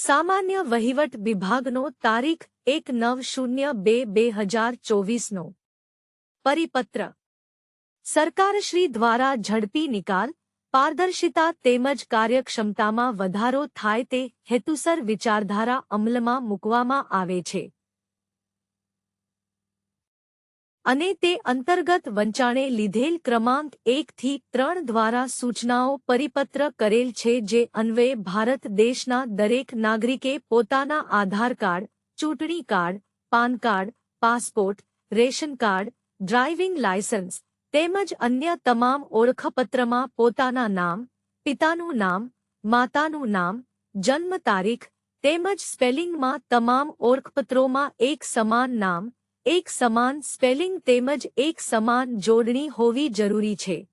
સામાન્ય વહીવટ વિભાગનો તારીખ એક નવ શૂન્ય બે બે હજાર ચોવીસનો. પરિપત્ર. સરકારશ્રી દ્વારા ઝડપી નિકાલ, પારદર્શિતા તેમજ કાર્યક્ષમતામાં વધારો થાય તે હેતુસર વિચારધારા અમલમાં મૂકવામાં આવે છે. અને તે અંતર્ગત વંચાણે લીધેલ ક્રમાંક એકથી ત્રણ દ્વારા સૂચનાઓ પરિપત્ર કરેલ છે જે અન્વયે ભારત દેશના દરેક નાગરિકે પોતાના આધાર કાર્ડ, ચૂંટણી card, PAN card, passport, ration card, driving licence તેમજ અન્ય તમામ ઓળખપત્રમાં પોતાના નામ, પિતાનું નામ, માતાનું નામ, જન્મ તારીખ તેમજ સ્પેલિંગમાં તમામ ઓળખપત્રોમાં એક સમાન નામ એક સમાન સ્પેલિંગ તેમજ એક સમાન જોડણી હોવી જરૂરી છે.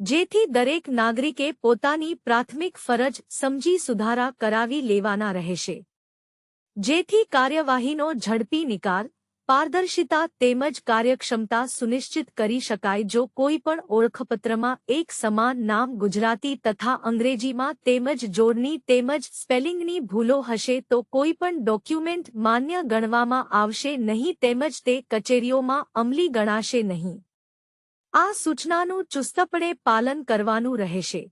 જેથી દરેક નાગરિકે પોતાની પ્રાથમિક ફરજ સમજી સુધારા કરાવી લેવાના રહેશે. જેથી કાર્યવાહીનો ઝડપી નિકાલ પારદર્શિતા તેમજ કાર્યક્ષમતા સુનિશ્ચિત કરી શકાય જો કોઈ પણ ઓળખપત્રમાં એક સમાન નામ ગુજરાતી તથા અંગ્રેજીમાં તેમજ જોડણી તેમજ સ્પેલિંગની ભૂલો હશે તો કોઈ પણ ડોક્યુમેન્ટ માન્ય ગણવામાં આવશે નહીં તેમજ તે કચેરીઓમાં અમલી ગણાશે નહીં. આ સૂચનાનું ચુસ્તપણે પાલન કરવાનું રહેશે.